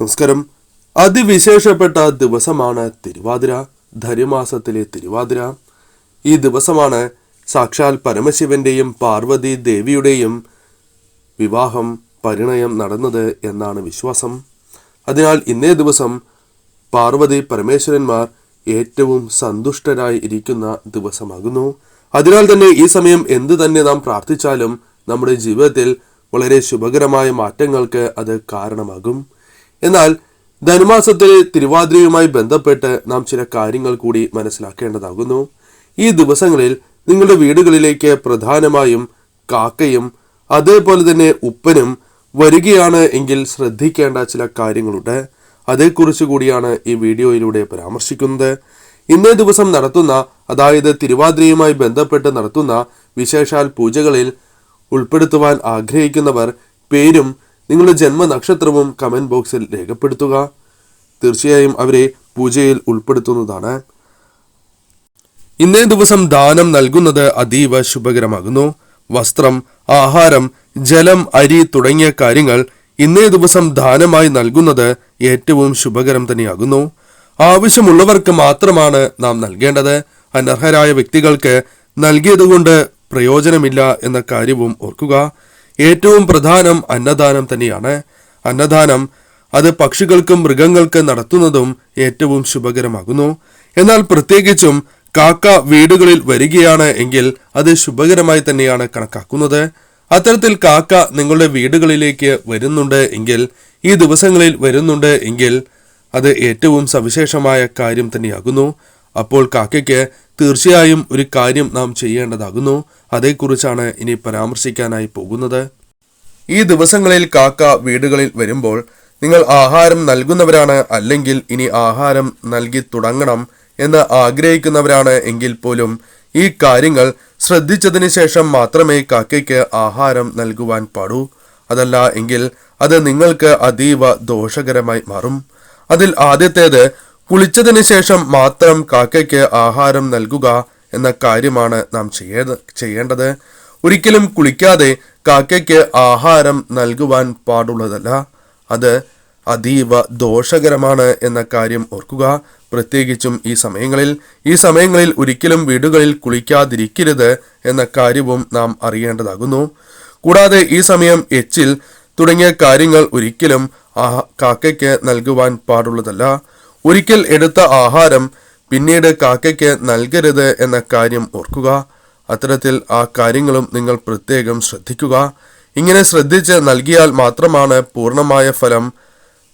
നമസ്കാരം. അതിവിശേഷപ്പെട്ട ദിവസമാണ് തിരുവാതിര ധനുമാസത്തിലെ തിരുവാതിര. ഈ ദിവസമാണ് സാക്ഷാൽ പരമശിവന്റെയും പാർവതി ദേവിയുടെയും വിവാഹം പരിണയം നടന്നത് എന്നാണ് വിശ്വാസം. അതിനാൽ ഇന്നേ ദിവസം പാർവതി പരമേശ്വരന്മാർ ഏറ്റവും സന്തുഷ്ടരായി ഇരിക്കുന്ന ദിവസമാകുന്നു. അതിനാൽ തന്നെ ഈ സമയം എന്തു തന്നെ നാം പ്രാർത്ഥിച്ചാലും നമ്മുടെ ജീവിതത്തിൽ വളരെ ശുഭകരമായ മാറ്റങ്ങൾക്ക് അത് കാരണമാകും. എന്നാൽ ധനുമാസത്തിലെ തിരുവാതിരയുമായി ബന്ധപ്പെട്ട് നാം ചില കാര്യങ്ങൾ കൂടി മനസ്സിലാക്കേണ്ടതാകുന്നു. ഈ ദിവസങ്ങളിൽ നിങ്ങളുടെ വീടുകളിലേക്ക് പ്രധാനമായും കാക്കയും അതേപോലെ തന്നെ ഉപ്പനും വരികയാണ് എങ്കിൽ ശ്രദ്ധിക്കേണ്ട ചില കാര്യങ്ങളുണ്ട്. അതേക്കുറിച്ച് കൂടിയാണ് ഈ വീഡിയോയിലൂടെ പരാമർശിക്കുന്നത്. ഇന്നേ ദിവസം നടത്തുന്ന അതായത് തിരുവാതിരയുമായി ബന്ധപ്പെട്ട് നടത്തുന്ന വിശേഷാൽ പൂജകളിൽ ഉൾപ്പെടുത്തുവാൻ ആഗ്രഹിക്കുന്നവർ പേരും നിങ്ങളുടെ ജന്മനക്ഷത്രവും കമന്റ് ബോക്സിൽ രേഖപ്പെടുത്തുക. തീർച്ചയായും അവരെ പൂജയിൽ ഉൾപ്പെടുത്തുന്നതാണ്. ഇന്നേ ദിവസം ദാനം നൽകുന്നത് അതീവ ശുഭകരമാകുന്നു. വസ്ത്രം ആഹാരം ജലം അരി തുടങ്ങിയ കാര്യങ്ങൾ ഇന്നേ ദിവസം ദാനമായി നൽകുന്നത് ഏറ്റവും ശുഭകരം തന്നെയാകുന്നു. ആവശ്യമുള്ളവർക്ക് മാത്രമാണ് നാം നൽകേണ്ടത്. അനർഹരായ വ്യക്തികൾക്ക് നൽകിയതുകൊണ്ട് പ്രയോജനമില്ല എന്ന കാര്യവും ഓർക്കുക. ഏറ്റവും പ്രധാനം അന്നദാനം തന്നെയാണ്. അന്നദാനം അത് പക്ഷികൾക്കും മൃഗങ്ങൾക്ക് നടത്തുന്നതും ഏറ്റവും ശുഭകരമാകുന്നു. എന്നാൽ പ്രത്യേകിച്ചും കാക്ക വീടുകളിൽ വരികയാണ് എങ്കിൽ അത് ശുഭകരമായി തന്നെയാണ് കണക്കാക്കുന്നത്. അത്തരത്തിൽ കാക്ക നിങ്ങളുടെ വീടുകളിലേക്ക് വരുന്നുണ്ട് എങ്കിൽ ഈ ദിവസങ്ങളിൽ വരുന്നുണ്ട് എങ്കിൽ അത് ഏറ്റവും സവിശേഷമായ കാര്യം തന്നെയാകുന്നു. അപ്പോൾ കാക്കയ്ക്ക് തീർച്ചയായും ഒരു കാര്യം നാം ചെയ്യേണ്ടതാകുന്നു. അതേക്കുറിച്ചാണ് ഇനി പരാമർശിക്കാനായി പോകുന്നത്. ഈ ദിവസങ്ങളിൽ കാക്ക വീടുകളിൽ വരുമ്പോൾ നിങ്ങൾ ആഹാരം നൽകുന്നവരാണ് അല്ലെങ്കിൽ ഇനി ആഹാരം നൽകി തുടങ്ങണം എന്ന് ആഗ്രഹിക്കുന്നവരാണ് എങ്കിൽ പോലും ഈ കാര്യങ്ങൾ ശ്രദ്ധിച്ചതിന് ശേഷം മാത്രമേ കാക്കയ്ക്ക് ആഹാരം നൽകുവാൻ പാടൂ. അതല്ല എങ്കിൽ അത് നിങ്ങൾക്ക് അതീവ ദോഷകരമായി മാറും. അതിൽ ആദ്യത്തേത് കുളിച്ചതിന് ശേഷം മാത്രം കാക്കയ്ക്ക് ആഹാരം നൽകുക എന്ന കാര്യമാണ് നാം ചെയ്യേണ്ട ചെയ്യേണ്ടത്. ഒരിക്കലും കുളിക്കാതെ കാക്കയ്ക്ക് ആഹാരം നൽകുവാൻ പാടുള്ളതല്ല. അത് അതീവ ദോഷകരമാണ് എന്ന കാര്യം ഓർക്കുക. പ്രത്യേകിച്ചും ഈ സമയങ്ങളിൽ. ഈ സമയങ്ങളിൽ ഒരിക്കലും വീടുകളിൽ കുളിക്കാതിരിക്കരുത് എന്ന കാര്യവും നാം അറിയേണ്ടതാകുന്നു. കൂടാതെ ഈ സമയം എച്ചിൽ തുടങ്ങിയ കാര്യങ്ങൾ ഒരിക്കലും കാക്കയ്ക്ക് നൽകുവാൻ പാടുള്ളതല്ല. ഒരിക്കൽ എടുത്ത ആഹാരം പിന്നീട് കാക്കയ്ക്ക് നൽകരുത് എന്ന കാര്യം ഓർക്കുക. അത്തരത്തിൽ ആ കാര്യങ്ങളും നിങ്ങൾ പ്രത്യേകം ശ്രദ്ധിക്കുക. ഇങ്ങനെ ശ്രദ്ധിച്ച് നൽകിയാൽ മാത്രമാണ് പൂർണമായ ഫലം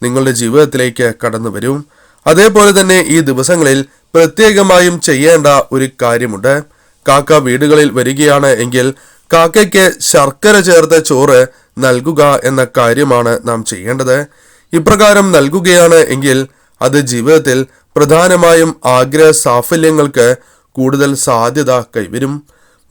നിങ്ങളുടെ ജീവിതത്തിലേക്ക് കടന്നു വരും. അതേപോലെ തന്നെ ഈ ദിവസങ്ങളിൽ പ്രത്യേകമായും ചെയ്യേണ്ട ഒരു കാര്യമുണ്ട്. കാക്ക വീടുകളിൽ വരികയാണ് എങ്കിൽ കാക്കയ്ക്ക് ശർക്കര ചേർത്ത ചോറ് നൽകുക എന്ന കാര്യമാണ് നാം ചെയ്യേണ്ടത്. ഇപ്രകാരം നൽകുകയാണ് എങ്കിൽ അത് ജീവിതത്തിൽ പ്രധാനമായും ആഗ്രഹ സാഫല്യങ്ങൾക്ക് കൂടുതൽ സാധ്യത കൈവരും.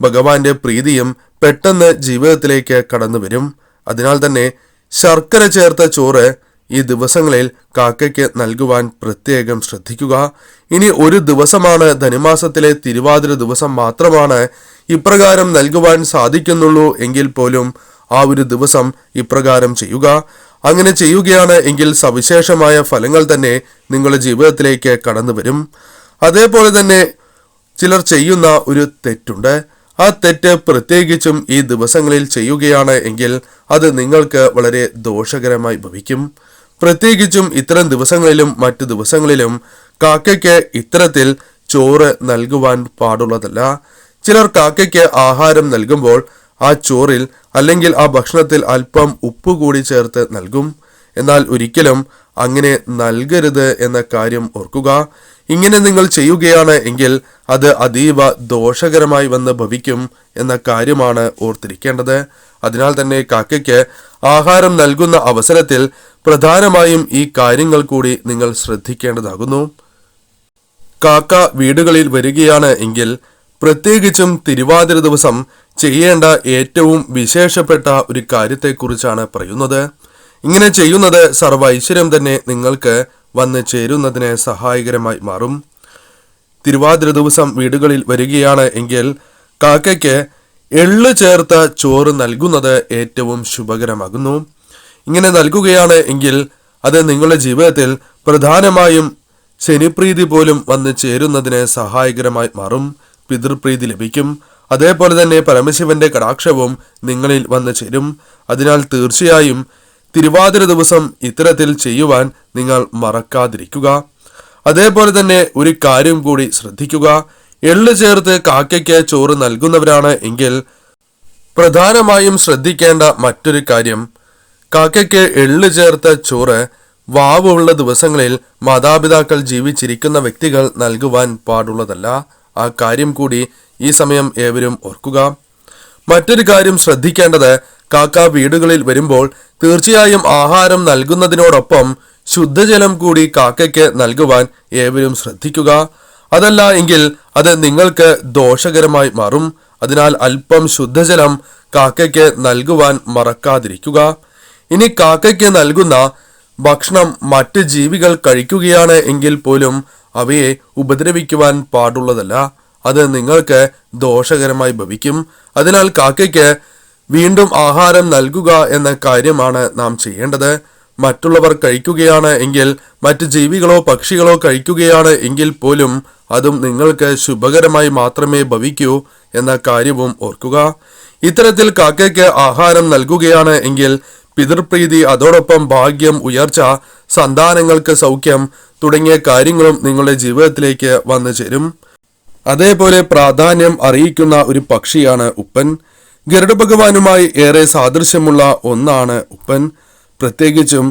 ഭഗവാന്റെ പ്രീതിയും പെട്ടെന്ന് ജീവിതത്തിലേക്ക് കടന്നു വരും. അതിനാൽ തന്നെ ശർക്കര ചേർത്ത ചോറ് ഈ ദിവസങ്ങളിൽ കാക്കയ്ക്ക് നൽകുവാൻ പ്രത്യേകം ശ്രദ്ധിക്കുക. ഇനി ഒരു ദിവസമാണ് ധനുമാസത്തിലെ തിരുവാതിര ദിവസം മാത്രമാണ് ഇപ്രകാരം നൽകുവാൻ സാധിക്കുന്നുള്ളൂ എങ്കിൽ പോലും ആ ഒരു ദിവസം ഇപ്രകാരം ചെയ്യുക. അങ്ങനെ ചെയ്യുകയാണ് എങ്കിൽ സവിശേഷമായ ഫലങ്ങൾ തന്നെ നിങ്ങളുടെ ജീവിതത്തിലേക്ക് കടന്നു വരും. അതേപോലെ തന്നെ ചിലർ ചെയ്യുന്ന ഒരു തെറ്റുണ്ട്. ആ തെറ്റ് പ്രത്യേകിച്ചും ഈ ദിവസങ്ങളിൽ ചെയ്യുകയാണ് എങ്കിൽ അത് നിങ്ങൾക്ക് വളരെ ദോഷകരമായി ഭവിക്കും. പ്രത്യേകിച്ചും ഇത്തരം ദിവസങ്ങളിലും മറ്റു ദിവസങ്ങളിലും കാക്കയ്ക്ക് ഇത്തരത്തിൽ ചോറ് നൽകുവാൻ പാടുള്ളതല്ല. ചിലർ കാക്കയ്ക്ക് ആഹാരം നൽകുമ്പോൾ ആ ചോറിൽ അല്ലെങ്കിൽ ആ ഭക്ഷണത്തിൽ അല്പം ഉപ്പ് കൂടി ചേർത്ത് നൽകും. എന്നാൽ ഒരിക്കലും അങ്ങനെ നൽകരുത് എന്ന കാര്യം ഓർക്കുക. ഇങ്ങനെ നിങ്ങൾ ചെയ്യുകയാണ് എങ്കിൽ അത് അതീവ ദോഷകരമായി വന്ന് ഭവിക്കും എന്ന കാര്യമാണ് ഓർത്തിരിക്കേണ്ടത്. അതിനാൽ തന്നെ കാക്കയ്ക്ക് ആഹാരം നൽകുന്ന അവസരത്തിൽ പ്രധാനമായും ഈ കാര്യങ്ങൾ കൂടി നിങ്ങൾ ശ്രദ്ധിക്കേണ്ടതാകുന്നു. കാക്ക വീടുകളിൽ വരികയാണ് എങ്കിൽ പ്രത്യേകിച്ചും തിരുവാതിര ദിവസം ചെയ്യേണ്ട ഏറ്റവും വിശേഷപ്പെട്ട ഒരു കാര്യത്തെക്കുറിച്ചാണ് പറയുന്നത്. ഇങ്ങനെ ചെയ്യുന്നത് സർവ ഐശ്വര്യം തന്നെ നിങ്ങൾക്ക് വന്ന് ചേരുന്നതിന് സഹായകരമായി മാറും. തിരുവാതിര ദിവസം വീടുകളിൽ വരികയാണ് എങ്കിൽ കാക്കയ്ക്ക് എള്ള് ചേർത്ത ചോറ് നൽകുന്നത് ഏറ്റവും ശുഭകരമാകുന്നു. ഇങ്ങനെ നൽകുകയാണ് എങ്കിൽ അത് നിങ്ങളുടെ ജീവിതത്തിൽ പ്രധാനമായും ശനിപ്രീതി പോലും വന്ന് ചേരുന്നതിന് സഹായകരമായി മാറും. പിതൃപ്രീതി ലഭിക്കും. അതേപോലെ തന്നെ പരമശിവന്റെ കടാക്ഷവും നിങ്ങളിൽ വന്നു ചേരും. അതിനാൽ തീർച്ചയായും തിരുവാതിര ദിവസം ഇത്തരത്തിൽ ചെയ്യുവാൻ നിങ്ങൾ മറക്കാതിരിക്കുക. അതേപോലെ തന്നെ ഒരു കാര്യം കൂടി ശ്രദ്ധിക്കുക. എള്ള് ചേർത്ത് കാക്കയ്ക്ക് ചോറ് നൽകുന്നവരാണ് എങ്കിൽ പ്രധാനമായും ശ്രദ്ധിക്കേണ്ട മറ്റൊരു കാര്യം കാക്കയ്ക്ക് എള്ളു ചേർത്ത ചോറ് വാവുള്ള ദിവസങ്ങളിൽ മാതാപിതാക്കൾ ജീവിച്ചിരിക്കുന്ന വ്യക്തികൾ നൽകുവാൻ പാടുള്ളതല്ല. ആ കാര്യം കൂടി ഈ സമയം ഏവരും ഓർക്കുക. മറ്റൊരു കാര്യം ശ്രദ്ധിക്കേണ്ടത് കാക്ക വീടുകളിൽ വരുമ്പോൾ തീർച്ചയായും ആഹാരം നൽകുന്നതിനോടൊപ്പം ശുദ്ധജലം കൂടി കാക്കയ്ക്ക് നൽകുവാൻ ഏവരും ശ്രദ്ധിക്കുക. അതല്ല എങ്കിൽ അത് നിങ്ങൾക്ക് ദോഷകരമായി മാറും. അതിനാൽ അല്പം ശുദ്ധജലം കാക്കയ്ക്ക് നൽകുവാൻ മറക്കാതിരിക്കുക. ഇനി കാക്കയ്ക്ക് നൽകുന്ന ഭക്ഷണം മറ്റ് ജീവികൾ കഴിക്കുകയാണ് എങ്കിൽ പോലും അവയെ ഉപദ്രവിക്കുവാൻ പാടുള്ളതല്ല. അത് നിങ്ങൾക്ക് ദോഷകരമായി ഭവിക്കും. അതിനാൽ കാക്കയ്ക്ക് വീണ്ടും ആഹാരം നൽകുക എന്ന കാര്യമാണ് നാം ചെയ്യേണ്ടത്. മറ്റുള്ളവർ കഴിക്കുകയാണ് എങ്കിൽ മറ്റ് ജീവികളോ പക്ഷികളോ കഴിക്കുകയാണ് എങ്കിൽ പോലും അതും നിങ്ങൾക്ക് ശുഭകരമായി മാത്രമേ ഭവിക്കൂ എന്ന കാര്യവും ഓർക്കുക. ഇത്തരത്തിൽ കാക്കയ്ക്ക് ആഹാരം നൽകുകയാണ് എങ്കിൽ പിതൃപ്രീതി അതോടൊപ്പം ഭാഗ്യം ഉയർച്ച സന്താനങ്ങൾക്ക് സൗഖ്യം തുടങ്ങിയ കാര്യങ്ങളും നിങ്ങളുടെ ജീവിതത്തിലേക്ക് വന്നു ചേരും. അതേപോലെ പ്രാധാന്യം അറിയിക്കുന്ന ഒരു പക്ഷിയാണ് ഉപ്പൻ. ഗരുഡ ഭഗവാനുമായി ഏറെ സാദൃശ്യമുള്ള ഒന്നാണ് ഉപ്പൻ. പ്രത്യേകിച്ചും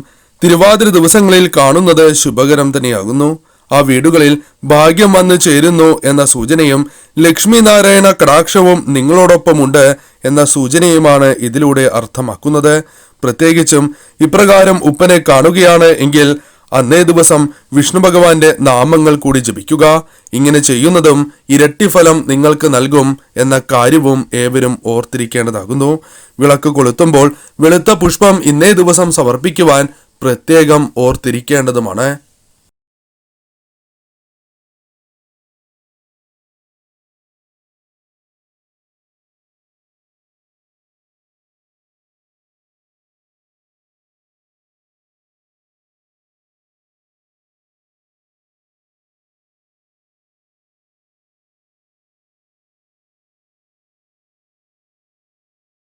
തിരുവാതിര ദിവസങ്ങളിൽ കാണുന്നത് ശുഭകരം തന്നെയാകുന്നു. ആ വീടുകളിൽ ഭാഗ്യം വന്നു ചേരുന്നു എന്ന സൂചനയും ലക്ഷ്മി നാരായണ കടാക്ഷവും നിങ്ങളോടൊപ്പമുണ്ട് എന്ന സൂചനയുമാണ് ഇതിലൂടെ അർത്ഥമാക്കുന്നത്. പ്രത്യേകിച്ചും ഇപ്രകാരം ഉപ്പനെ കാണുകയാണ് എങ്കിൽ അന്നേ ദിവസം വിഷ്ണു ഭഗവാന്റെ നാമങ്ങൾ കൂടി ജപിക്കുക. ഇങ്ങനെ ചെയ്യുന്നതും ഇരട്ടി ഫലം നിങ്ങൾക്ക് നൽകും എന്ന കാര്യവും ഏവരും ഓർത്തിരിക്കേണ്ടതാകുന്നു. വിളക്ക് കൊളുത്തുമ്പോൾ വെളുത്ത പുഷ്പം ഇന്നേ ദിവസം സമർപ്പിക്കുവാൻ പ്രത്യേകം ഓർത്തിരിക്കേണ്ടതുമാണ്.